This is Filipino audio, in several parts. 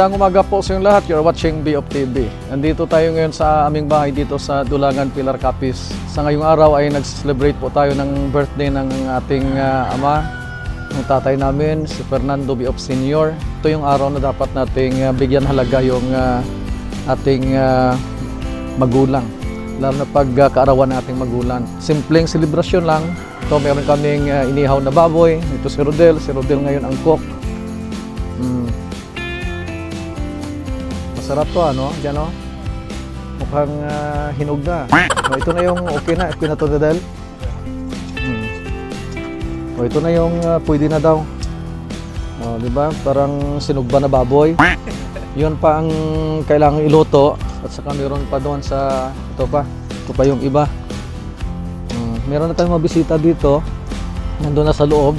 Magandang umaga po sa inyong lahat. You're watching B of TV. Nandito tayo ngayon sa aming bahay dito sa Dulangan Pilar Capis. Sa ngayong araw ay nag-celebrate po tayo ng birthday ng ating ah, ama, ng tatay namin, si Fernando B. of Senior. Ito yung araw na dapat nating ah, bigyan halaga yung ah, ating ah, magulang. Lalo na pagkaarawan ng ating magulang. Simpleng selebrasyon lang. Ito meron kaming ah, inihaw na baboy. Ito si Rodel. Si Rodel ngayon ang cook. Masarap to ano, dyan o. Mukhang ah, hinog na. O, ito na yung okay na, okay na to Dedel. Hmm. O, ito na yung ah, pwede na daw. O, di ba? Parang sinugba na baboy. Yun pa ang kailangang iluto. At saka meron pa doon sa, ito pa, ito pa yung iba. Hmm. Meron na tayong mga bisita dito. Nandun na sa loob.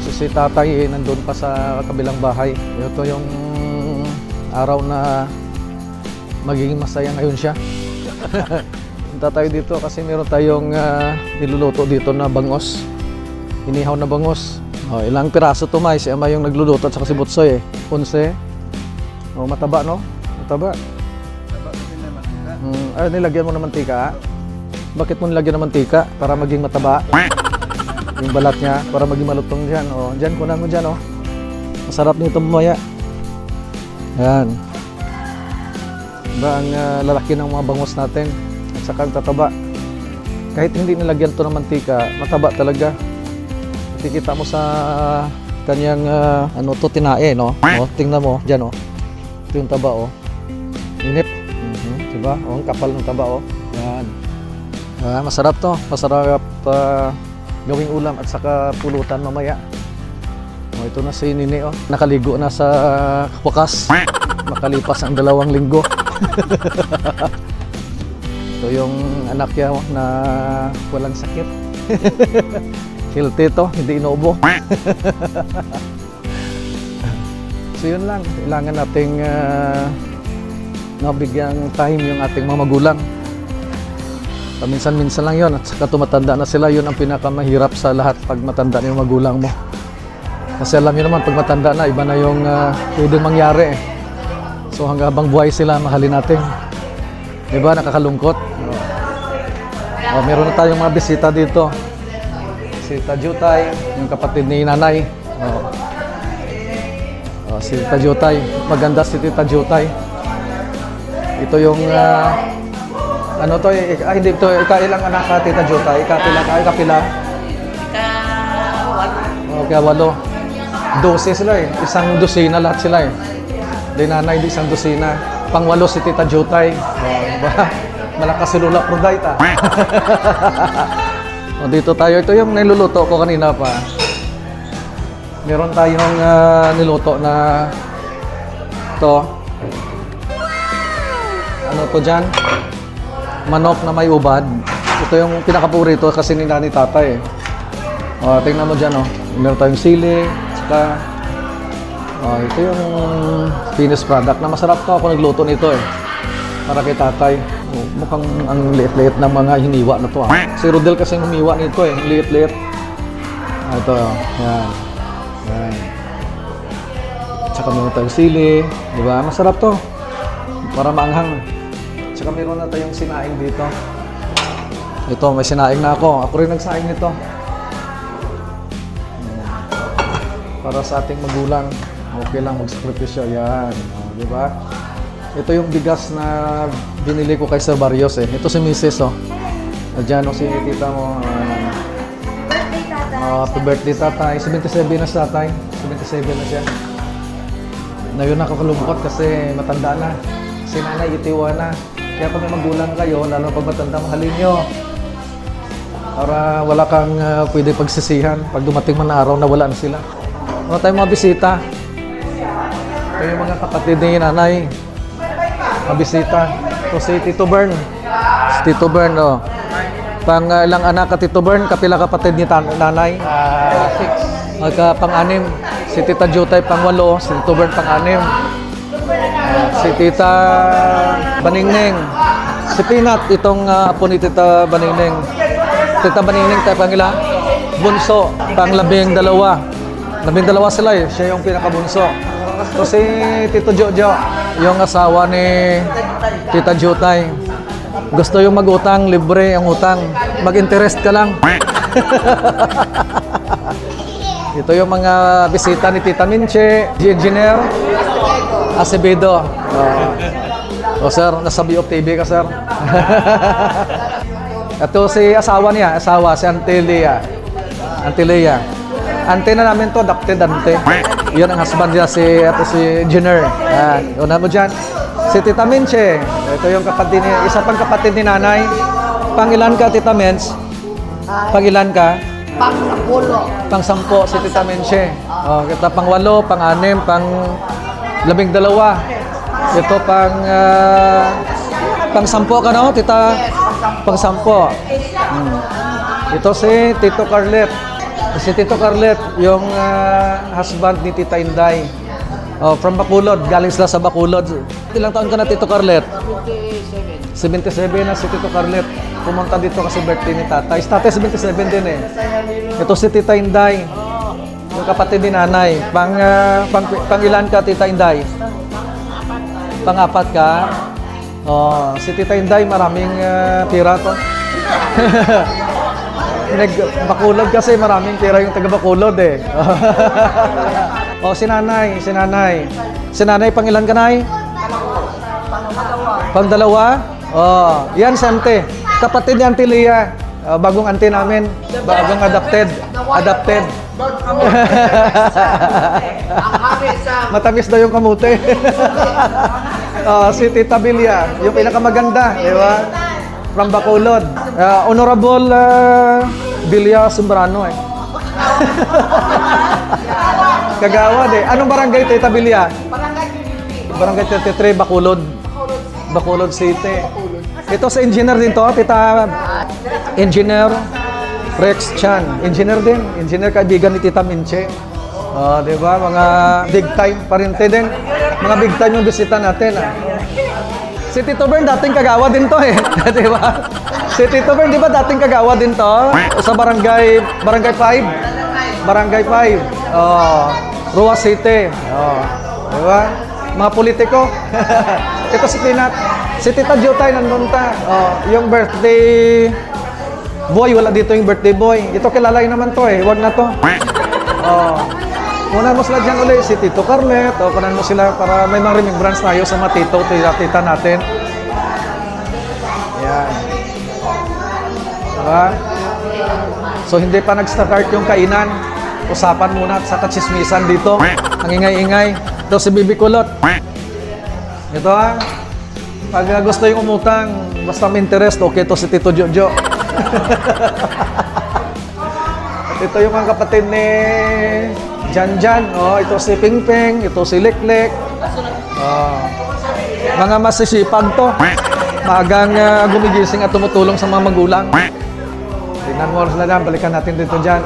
So, si tatay eh, nandun pa sa kabilang bahay. Ito yung araw na magiging masaya ngayon siya. Punta tayo dito kasi meron tayong ah, niluluto dito na bangos. Inihaw na bangos. Oh, ilang piraso to may si Ama yung nagluluto at saka si Butsoy eh. Unse. Oh, mataba no? Mataba. Mm, ay, nilagyan mo ng mantika. Bakit mo nilagyan ng mantika? Para maging mataba. Yung balat niya, para maging malutong dyan. Oh, dyan, kunan mo dyan, oh. Masarap nito mamaya. Yan. Diba ang ah, lalaki ng mga bangos natin at saka ang tataba. Kahit hindi nilagyan to ng mantika, mataba talaga. Nakikita mo sa kanyang ah, ano to tinae, no? Oh, tingnan mo, diyan oh. Ito yung taba oh. Init. Mhm, diba? Oh, ang kapal ng taba oh. Yan. Ah, masarap to. Masarap ah, gawing ulam at saka pulutan mamaya. Oh, ito na si Nini oh. Nakaligo na sa wakas. Makalipas ang dalawang linggo. ito yung anak niya oh, na walang sakit. Healthy to, hindi inuubo. so yun lang, kailangan nating uh, nabigyang time yung ating mga magulang. Paminsan-minsan lang yon at saka tumatanda na sila, yun ang pinakamahirap sa lahat pag matanda na yung magulang mo. Kasi alam niyo naman, pag matanda na, iba na yung uh, pwedeng mangyari. So hanggang habang buhay sila, mahalin natin. Di ba? Nakakalungkot. Oh, meron na tayong mga bisita dito. Si Tajutay, yung kapatid ni Nanay. Oh. Oh, si Tajutay. Maganda si Tita Jutay. Ito yung ah, ano to, eh, ah, hindi to, ikailang anak ka Tita Jutay? Ikapila ka, ikapila? Okay, walo. Dose sila eh. Isang dosina lahat sila eh. Di nanay, di isang dosina. Pangwalo si Tita Jutay. Oh, diba? Malakas si Lula Prodite o, dito tayo. Ito yung niluluto ko kanina pa. Meron tayong ah, niluto na to. Ano to dyan? Manok na may ubad. Ito yung pinakapaborito kasi ni Nani Tatay eh. O, tingnan mo dyan, oh. Meron tayong sili, saka... Oh, ito yung finished product na masarap to. Ako nagluto nito eh. Para kay tatay. Oh, mukhang ang liit-liit ng mga hiniwa na to ah. Si Rodel kasi humiwa nito eh. Liit-liit. Ah, ito, yan. Yan. Tsaka meron tayong sili. Di ba? Masarap to. Para maanghang. Tsaka meron na tayong sinaing dito. Ito, may sinaing na ako. Ako rin nagsaing nito. Para sa ating magulang. Okay lang magsakripisyo. Yan. O, di ba? Ito yung bigas na binili ko kay Sir Barrios eh. Ito si Mrs. Oh. Diyan oh, si tita mo. Birthday, tata. ah, happy birthday tatay. 77 na si tatay. 77 na siya. Ngayon nakakalungkot kasi matanda na. Si nanay itiwa na. Kaya pag may magulang kayo, lalo pag matanda, mahalin nyo. Para wala kang ah, pwede pagsisihan pag dumating man na araw na wala na sila. Ano tayong mga bisita? Ito yung mga kapatid ni nanay. Mga bisita. Ito si Tito Bern. Si Tito Bern, oh. Pang ah, ilang anak ka Tito Bern, kapila kapatid ni nanay? Ah, six. Magka pang-anim. Si Tita Jutay pang-walo, si Tito Bern pang-anim. Ah, si Tita Baningning. Si Pinat, itong ah, apo ni Tita Baningning. Tita Baningning, tayo pangila? Bunso, pang-labing dalawa. Labing dalawa sila eh, siya yung pinakabunso. Ito si Tito Jojo, yung asawa ni Tita Jutay. Gusto yung mag-utang, libre ang utang. Mag-interest ka lang. Ito yung mga bisita ni Tita Minche, Engineer Acevedo. Oh. oh, sir, nasa TV ka, sir. Ito si asawa niya, asawa, si Antelia. Antelia. Ante na namin to, adopted ante. Yun ang husband niya, si, ito si Engineer. Yan, yun mo dyan. Si Tita Minche. Ito yung kapatid ni, isa pang kapatid ni nanay. Pangilan ka, Tita Minch? Pangilan ka? Pang-apulo. pang sampo si Tita Menche. Oh, kita pang walo, pang anim, pang labing dalawa. Ito pang ah, pang sampo ka no, Tita? Pang sampo. Hmm. Ito si Tito Carlet. Si Tito Carlet, yung ah, husband ni Tita Inday. Oh, from Bacolod, galing sila sa Bacolod. Ilang taon ka na Tito Carlet? 77 na si Tito Carlet. Pumunta dito kasi birthday ni tatay. Si tatay 77 din eh. Ito si Tita Inday. Yung kapatid ni nanay. Pang, ah, pang, pang ilan ka, Tita Inday? Pang-apat ka? Oh, si Tita Inday, maraming ah, tira to. Nag Bakulod kasi maraming tira yung taga Bakulod eh. oh, si nanay, si nanay. Si nanay, pang ilan ka, nay? Pang dalawa? Oh, yan si ante. Kapatid ni Auntie Leah. Ah, bagong ante namin. Bagong adopted. Adopted. Matamis daw yung kamote. Ah, si Tita Bilya, yung pinakamaganda, di ba? From Bacolod. Ah, Honorable uh, Bilya Sumbrano eh. Kagawad eh. Anong barangay Tita Bilya? Barangay 33, Bacolod. Bacolod City. Ito sa engineer din to, Tita Engineer Rex Chan. Engineer din. Engineer kaibigan ni Tita Minche. Oh, di ba? Mga big time parinte din. Mga big time yung bisita natin. Ah. Si Tito Bern dating kagawa din to eh. di ba? Si Tito Bern, di ba dating kagawa din to? Sa barangay, barangay 5. Barangay 5. Oh, Rua City. Oh, di ba? Mga politiko. Ito si Pinat. Si Tita Jutay nandun ta. Oh, yung birthday boy, wala dito yung birthday boy. Ito kilala naman to eh. Wag na to. Oh. Kunan mo sila dyan ulit, si Tito Carlet, o kunan mo sila para may mga remembrance tayo sa mga tito, tita, tita natin. Yan. Diba? So hindi pa nag-start yung kainan. Usapan muna at sa katsismisan dito. Ang ingay-ingay. Ito si Bibi Kulot. Ito ha. Pag gusto yung umutang, basta may interest, okay to si Tito Jojo. At ito yung mga kapatid ni Jan Jan. Oh, ito si Ping Ping, ito si Liklek. Oh. Mga masisipag to. Maagang uh, gumigising at tumutulong sa mga magulang. Tingnan mo sila dyan, balikan natin dito dyan.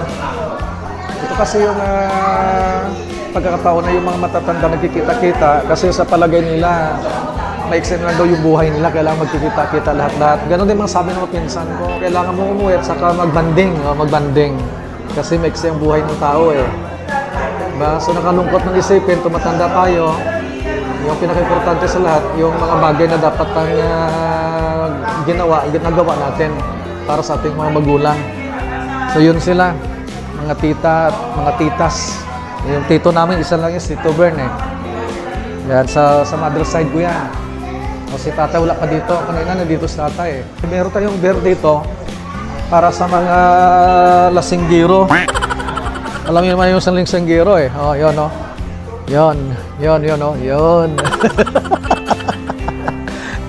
Ito kasi yung uh, pagkakataon na yung mga matatanda nagkikita-kita kasi sa palagay nila, maiksin lang daw yung buhay nila, kailangan magkikita-kita lahat-lahat. Ganon din mga sabi ng mga pinsan ko, kailangan mo umuwi at saka magbanding, oh, magbanding. Kasi maiksi ang buhay ng tao eh. Diba? So nakalungkot ng isipin, tumatanda tayo, yung pinaka-importante sa lahat, yung mga bagay na dapat ang ah, ginawa, ginagawa natin para sa ating mga magulang. So yun sila, mga tita at mga titas. Yung tito namin, isa lang yung si Tito Bern eh. Yan, sa, sa mother side ko yan. O si tatay wala pa dito. Kanina nandito si tatay eh. Meron tayong beer dito para sa mga lasinggiro. Alam niyo naman yung isang lasinggiro eh. Oh, yun oh. Yun, yun, yun oh. Yun.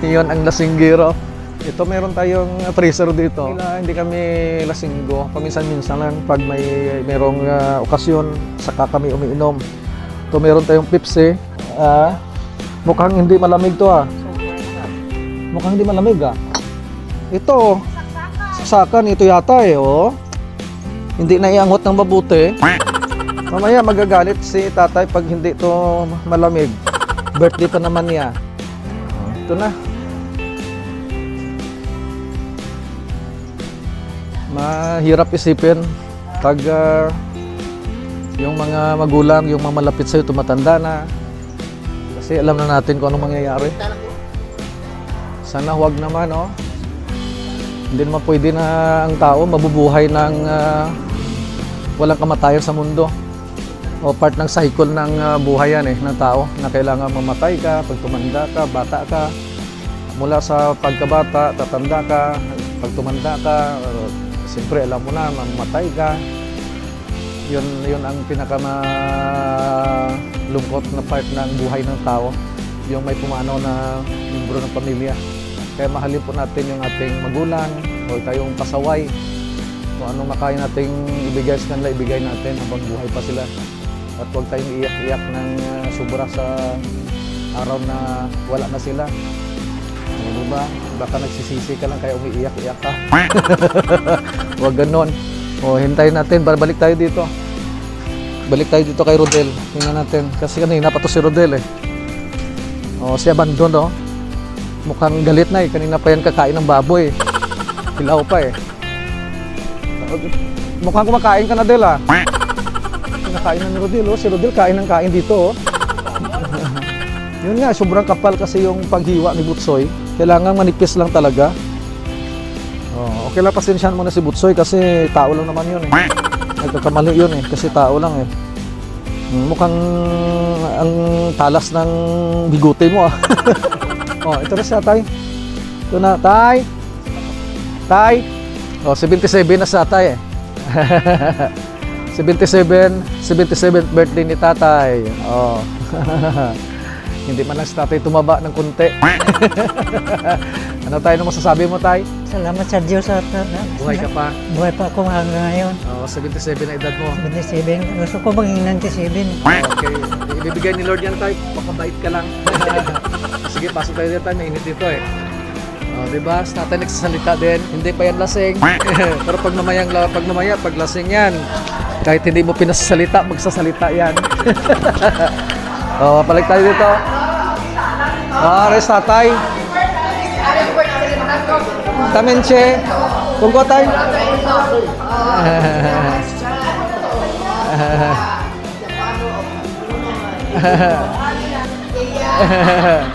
yun ang lasinggiro. Ito meron tayong freezer dito. Hindi, hindi kami lasinggo. Paminsan-minsan lang pag may merong ah, okasyon, saka kami umiinom. Ito meron tayong Pepsi. Ah, mukhang hindi malamig to ah. Mukhang hindi malamig ah. Ito, saksakan. Ito yata eh, oh. Hindi na iangot ng mabuti. Mamaya magagalit si tatay pag hindi to malamig. Birthday pa naman niya. Oh, Ito na. Mahirap isipin pag ah, yung mga magulang, yung mga malapit sa'yo, tumatanda na. Kasi alam na natin kung anong mangyayari. Sana huwag naman, no? Hindi naman pwede na ang tao mabubuhay ng ah, walang kamatayan sa mundo. O part ng cycle ng ah, buhay yan eh, ng tao na kailangan mamatay ka, pag tumanda ka, bata ka, mula sa pagkabata, tatanda ka, pag tumanda ka, uh, siyempre alam mo na, mamatay ka. Yun, yun ang pinaka lungkot na part ng buhay ng tao, yung may pumanaw na membro ng pamilya. Kaya mahalin po natin yung ating magulang, huwag tayong pasaway. Kung anong makain nating ibigay sa kanila, ibigay natin habang buhay pa sila. At huwag tayong iyak-iyak ng uh, sobra sa araw na wala na sila. Ano ba? Baka nagsisisi ka lang kaya umiiyak-iyak ka. Huwag ganon. O, hintayin natin. Balik tayo dito. Balik tayo dito kay Rodel. Tingnan natin. Kasi kanina pa to si Rodel eh. O, si Abandon oh. Mukhang galit na eh. Kanina pa yan kakain ng baboy. Hilaw pa eh. Mukhang kumakain ka na Del ah. Kinakain na ni Rodel oh. Si Rodel kain ng kain dito oh. Yun nga, sobrang kapal kasi yung paghiwa ni Butsoy. Kailangan manipis lang talaga. Oh, okay lang pasensyahan mo na si Butsoy kasi tao lang naman yun eh. Nagkakamali yun eh, kasi tao lang eh. Hmm, Mukhang ang talas ng bigote mo ah. oh, ito na siya, tay. Ito na, tay. Tay. Oh, 77 na sa tay eh. 77, 77th birthday ni tatay. Oh. Hindi man lang si tatay tumaba ng kunti. ano tayo na masasabi mo, tay? Salamat sa Diyos at at- Buhay ka pa. Buhay pa ako hanggang ngayon. Oh, 77 na edad mo. 77. Gusto ko maging 97. Okay. Ibibigay ni Lord yan tayo. Pakabait ka lang. Sige, pasok tayo dito tayo. Mainit dito eh. Di ba? Tatay nagsasalita din. Hindi pa yan lasing. Pero pag mamayang la- pag mamaya, pag lasing yan, kahit hindi mo pinasasalita, magsasalita yan. oh, balik tayo dito. Ah, res tatay. Tamenche. Kung ko tayo.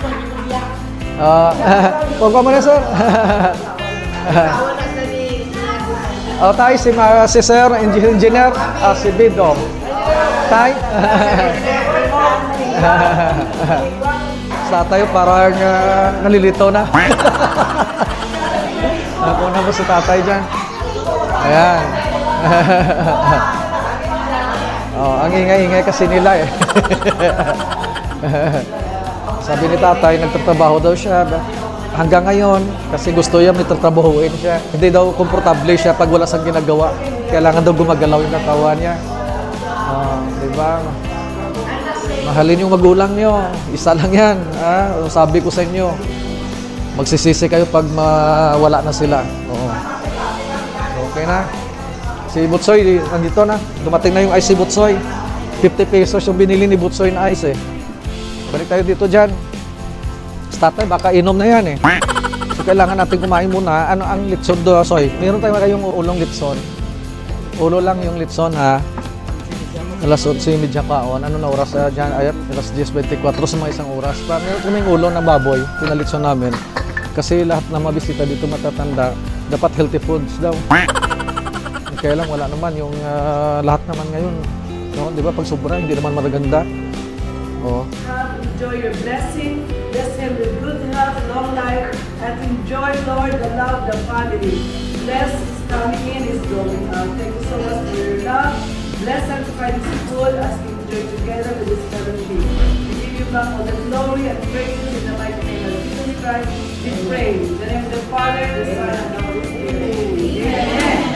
Ah, kung ko muna sir. Oh, tayo si, ma- si Sir engi- Engineer, ah, si Bido. Tay. Sa tayo parang uh, nalilito na. Ako na mo si tatay dyan. Ayan. oh, ang ingay-ingay kasi nila eh. Sabi ni tatay, nagtatrabaho daw siya. Hanggang ngayon, kasi gusto niya may tatrabahuin siya. Hindi daw komportable siya pag wala siyang ginagawa. Kailangan daw gumagalaw yung katawan niya. Ah, di ba? Mahalin yung magulang niyo. Isa lang yan. Ah, sabi ko sa inyo. Magsisisi kayo pag mawala na sila. Oo. Okay na. Si Butsoy, nandito na. Dumating na yung ice si Butsoy. 50 pesos yung binili ni Butsoy na ice eh. Balik tayo dito dyan. Sa tatay, baka inom na yan eh. So kailangan natin kumain muna. Ano ang litson do, Soy? Meron tayo kayong ulong litson. Ulo lang yung litson ha. Alas 11.30 kaon. Ano na oras uh, dyan? Ay, alas 10.24 sa mga isang oras. Pa, meron kaming ulo na baboy. Pinalitson namin. Kasi lahat na mabisita dito matatanda, dapat healthy foods daw. Kaya lang wala naman yung ah, lahat naman ngayon. No? Di ba? Pag sobra, hindi naman maganda. Oh. Enjoy your blessing, bless him with good health, long life, and enjoy, Lord, the love, the family. Bless his coming in, his going out. Uh, thank you so much for your love. Bless sanctify this school as we enjoy together with this family. We give you back all the glory and praise in the mighty name of Jesus Christ. We pray. In the name of the Father, the Son, and the Holy Spirit. Amen.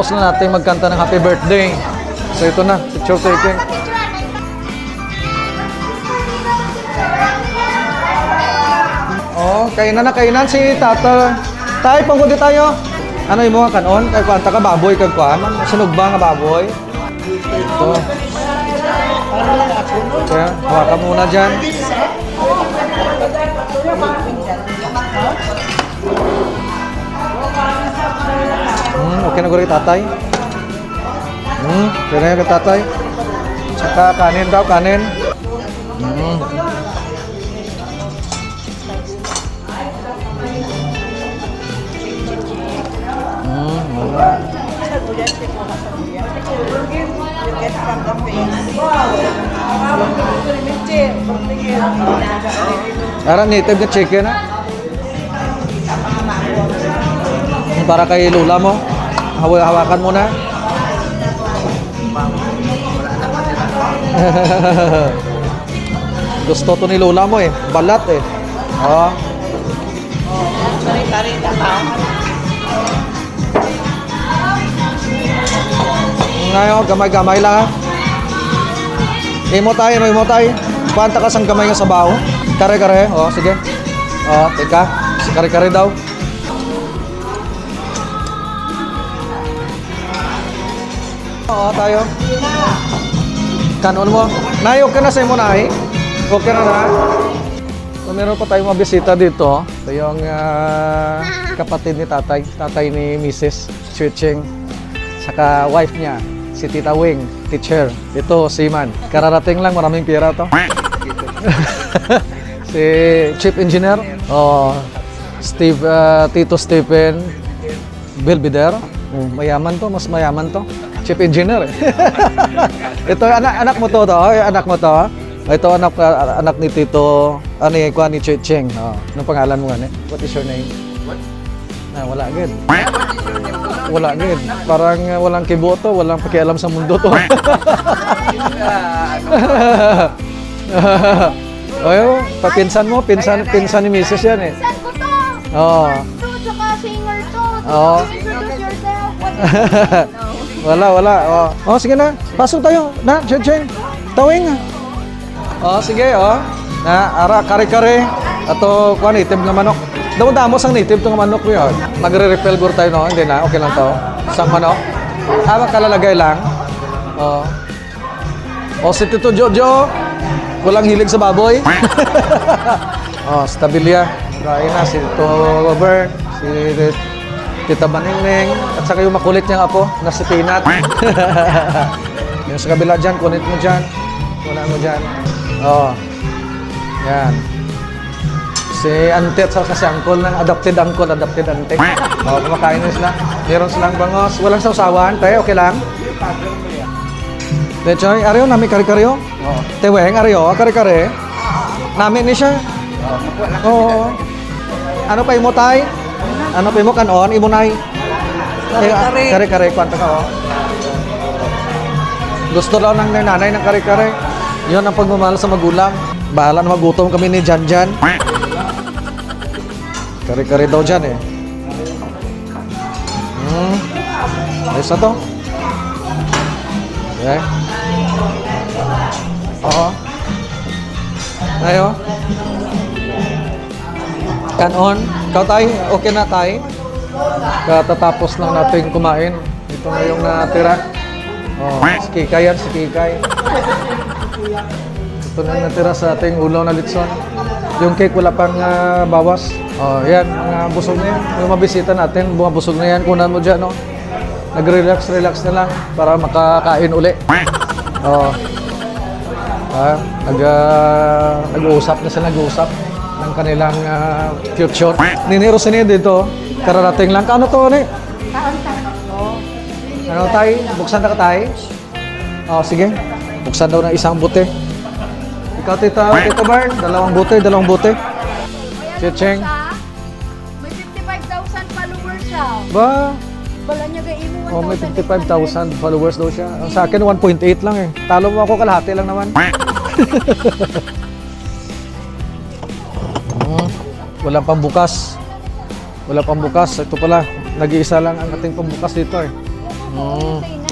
Katatapos na natin magkanta ng happy birthday. So ito na, picture taking. Oh, kainan na kainan si tata. Tay, panggodi tayo. Ano yung mga kanon? Kay kwanta ka baboy kag kuan? Sinog ba nga baboy? Ito. Kaya, hawakan muna dyan. Okay na guri tatay. Hmm, okay na yung tatay. Saka kanin daw, kanin. Hmm. Hmm, wala. Ara native na chicken? Yung Para kay lula mo. Hawa hawakan mo na. Gusto to ni lula mo eh. Balat eh. Oh. Ngayon, gamay-gamay lang. Imo tayo, no, imo tayo. Panta ka sang gamay nga sa baho. Kare-kare, oh, sige. Oh, teka. Kare-kare daw. Oo, tayo. Kanon mo. Nay, okay na sa imo, Nay? Okay na na? So, meron pa tayong mabisita dito. Ito yung ah, kapatid ni tatay. Tatay ni Mrs. Chuching. Saka wife niya, si Tita Wing, teacher. Ito, seaman. Kararating lang, maraming pera to. si Chief Engineer, oh, Steve, ah, Tito Stephen Belvedere. Oh, mayaman to, mas mayaman to. Chief Engineer eh. Ito, anak, anak mo to, to. Ay, anak mo to. Ito, anak, ah, anak ni Tito, ano yung kuha ni Che Cheng. Oh, anong pangalan mo nga? What is your name? Ah, wala agad. Wala agad. Parang ah, walang kiboto, walang pakialam sa mundo to. Ayo, papinsan mo, pinsan, pinsan ni Mrs. yan eh. Saan ko to? To, tsaka singer to. Introduce yourself. Wala, wala. Oh. oh, sige na. Pasok tayo. Na, Cheng Cheng. Tawing. Oh, sige, oh. Na, ara, kare-kare. Ato, kuha, native nga manok. Daw damo sang native tong manok ko yun. Magre-repel gur tayo, no? Hindi na, okay lang to. Sang manok. Ah, kalalagay lang. Oh. Oh, si Tito Jojo. Walang hilig sa baboy. oh, stabilia. Kain na si Tito Robert. Si Tita Baningning. Saka yung makulit niyang apo na si Peanut. yung sa kabila dyan, kunit mo dyan. Wala mo dyan. Oh. Yan. Si auntie at saka si uncle ng adopted uncle, adopted auntie. Oh, kumakain na sila. Meron silang bangos. Walang sausawan. Te, okay lang? Te, Choy, ariyo nami kare-karyo? Oo. Te, weng, ariyo, kare-kare? Nami ni siya? Oo. Ano pa imo tay? Ano pa imo kanon? Imo nay? Kare-kare. Kare-kare, kwanta ka oh. Gusto daw ng nanay ng kare-kare. Yun ang pagmamahal sa magulang. Bahala na magutom kami ni Jan Jan. Kare-kare daw dyan eh. Hmm. Ayos na to. Okay. Oo. Ayo. Kanon. Ikaw tay, okay na tay? Katatapos lang natin kumain. Ito na yung natira. Oh, si Kikay yan, si Kikay. Ito na yung natira sa ating ulaw na litson. Yung cake wala pang ah, bawas. Oh, yan, mga busog na yan. Yung mabisita natin, mga busog na yan. Kunan mo dyan, no? Nag-relax, relax na lang para makakain uli. Oh. Ah, nag, ah, nag-uusap na sila, nag-uusap ng kanilang ah, future. Niniro sini dito, kararating lang. Kano to, ni? Ano tay? Buksan na ka tay? Oh, sige. Buksan daw ng isang bote. Ikaw, tita, tita Barn, dalawang bote, dalawang bote. Chicheng. May 55,000 followers siya. Ba? Bala niya ga imo Oh, may 55,000 followers daw siya. Ang sa akin, 1.8 lang eh. Talo mo ako, kalahati lang naman. Walang pambukas. Wala pambukas. Ito pala, nag-iisa lang ang ating pambukas dito eh. say na.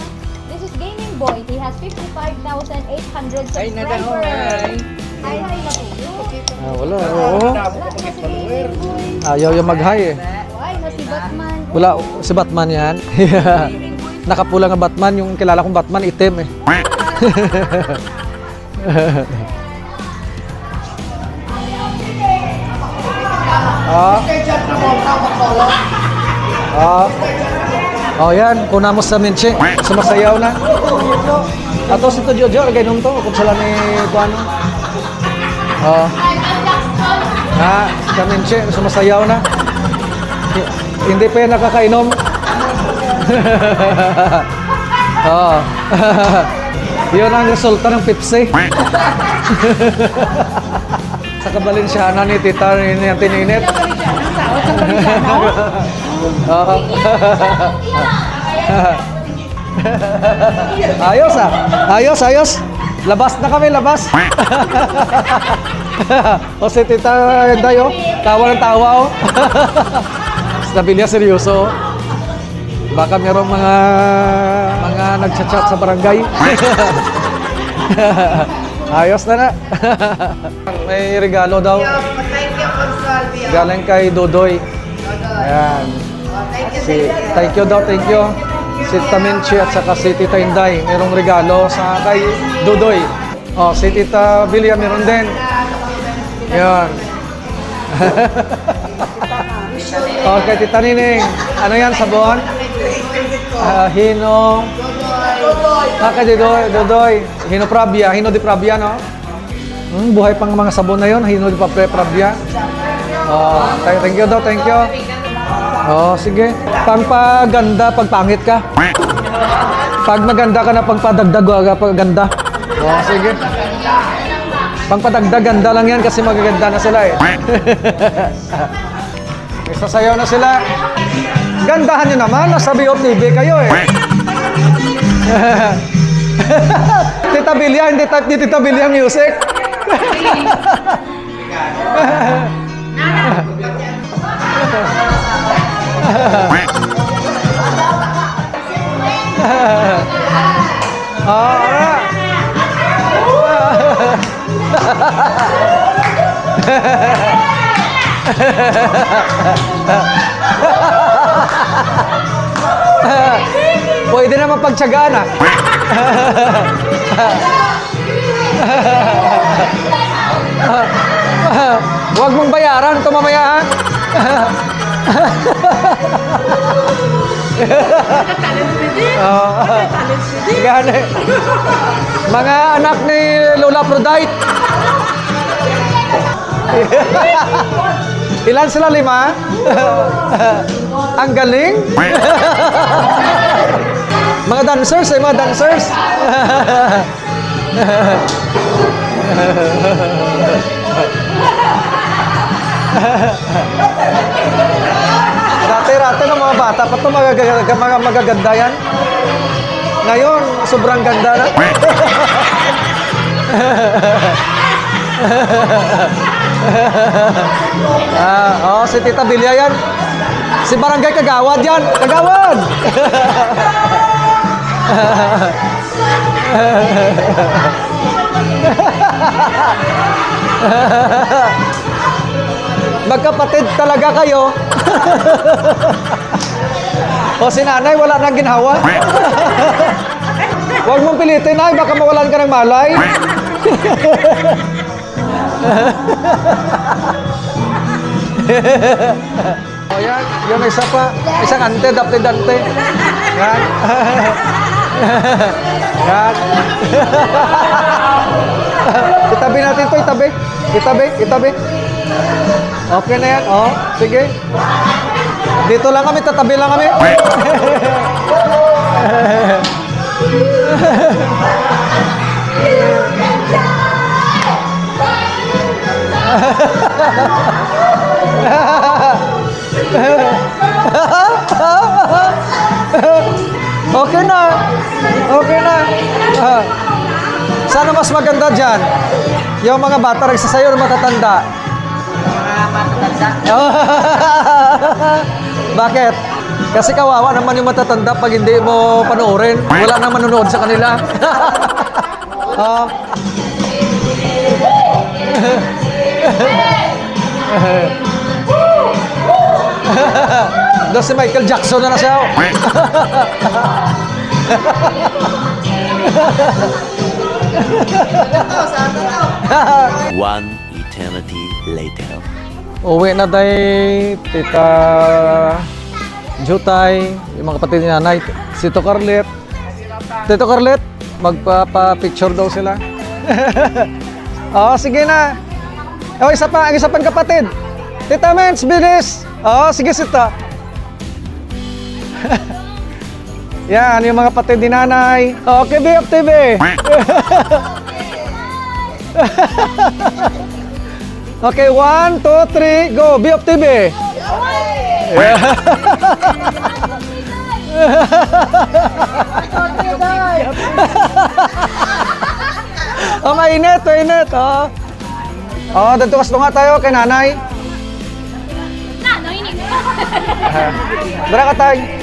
This is Gaming Boy. He has 55,800 Ay, nadaho, subscribers. Hi, hi na po. Ah, wala, oo. Ayaw yung mag-hi eh. Ay, na si Batman. Wala, si Batman yan. Nakapula nga Batman, yung kilala kong Batman, itim eh. ah. Ah. Oh, yan. Kuna mo sa Minche. Sumasayaw na. Ato si to Jojo, lagay nung to. Kung sila ni Kuano. Oh. Ha, sa Minche, sumasayaw na. Hi- Hindi pa yan nakakainom. Oo. Yun ang resulta ng Pepsi. sa kabalinsyana ni Tita ni ni Tininit. Oo. ayos ah. Ayos, ayos. Labas na kami, labas. o si Tita Dayo, tawa ng tawa oh. Stabilia seryoso. oh. Baka merong mga mga nagchat-chat sa barangay. Ayos na na. May regalo daw. Galing kay Dodoy. Ayan. Si, thank you daw, thank you. Si Tamenchi at saka si Tita Inday, merong regalo sa kay Dodoy. Oh, si Tita Bilia meron din. Yan. oh, kay Tita Nining. Ano yan, sabon? Ah, hino. Ah, kay Dodoy, Dodoy. Hino Pravia, Hino di Pravia, no? Hmm, buhay pang mga sabon na yon, Hino di Papre Pravia. Oh, thank, thank you daw, thank you. Oh, sige. Pangpaganda, pagpangit ka. Pag maganda ka na, pagpadagdag ka paganda. Oh, sige. Pangpadagdag, ganda lang yan kasi magaganda na sila eh. May sasayaw na sila. Gandahan nyo naman, nasa BOTV kayo eh. Tita Bilya, hindi Tita Bilya music. Ah, Pwede naman pagtsagaan ah. Huwag mong bayaran ito mamaya ha. Oo. Gani. Mga anak ni Lola Prodite. Ilan sila? Lima? Ang galing. mga dancers eh, mga dancers. Dati-dati ng mga bata pa ito magaganda, mga magaganda yan. Ngayon, sobrang ganda na. ah, oh, si Tita Bilya yan. Si Barangay Kagawad yan. Kagawad! Magkapatid talaga kayo. o si nanay, wala nang ginhawa. Huwag mong pilitin, ay, baka mawalan ka ng malay. o yan, yung isa pa, isang ante, dapte-dante. Yan. yan. itabi natin to, itabi. Itabi, itabi. Okay na yan, oh. Sige. Dito lang kami, tatabi lang kami. Okay na. Okay na. Ah. Sana mas maganda dyan? Yung mga bata nagsasayo ng matatanda. Bakit? Kasi kawawa naman yung matatanda pag hindi mo panoorin. Wala nang manonood sa kanila. Ah. Doon si Michael Jackson na na siya. One eternity later. Uwi na day, tita Jutay, yung mga kapatid ni nanay, si Tito Carlet. Tito Carlet, magpapa-picture daw sila. Oo, sige na. O, isa pa, ang isa pang kapatid. Tita Mens, bilis. Oo, sige sita. Yan, yung mga kapatid ni nanay. Okay, BFTV. Okay, one, two, three, go. Be of TV. oh, mainit, mainit. Oh. Oh, dito kas nga tayo kay nanay. Na. Dara ka tayo.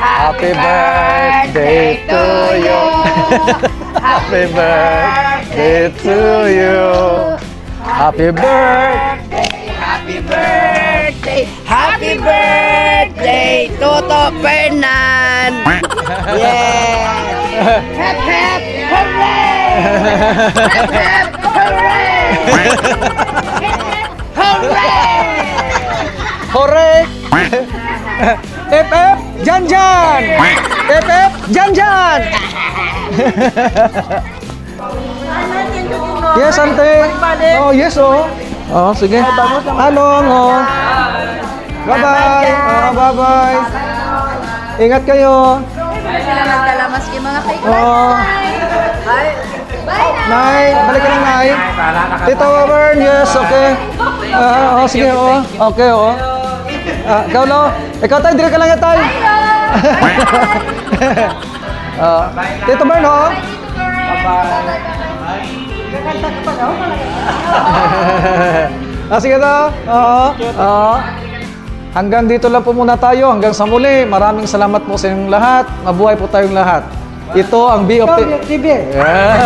Happy birthday to you. Happy birthday to you. Happy birthday. Happy birthday, Toto Fernan! Yeah! Hep, hep, hooray! Hep, hep, hooray! Hooray! Hooray! FF Jan Jan! FF Jan Jan! yes, ante. Oh, yes, oh. Oh, sige. Halong, oh. Bye-bye. Oh, bye-bye. Ingat kayo. Nagdala maski mga kay Oh. Nay, balik ka na, Nay. Tito Wern, yes, okay. Ah, oh, sige, oh. Okay, oh. Ah, ikaw, lo. Ikaw, tayo, dire ka lang yan, tayo. Ah, Tito Bern, oh. ah, sige to. Oo. Oo. Hanggang dito lang po muna tayo. Hanggang sa muli. Maraming salamat po sa inyong lahat. Mabuhay po tayong lahat. Ito ang B of T- TV. Yeah.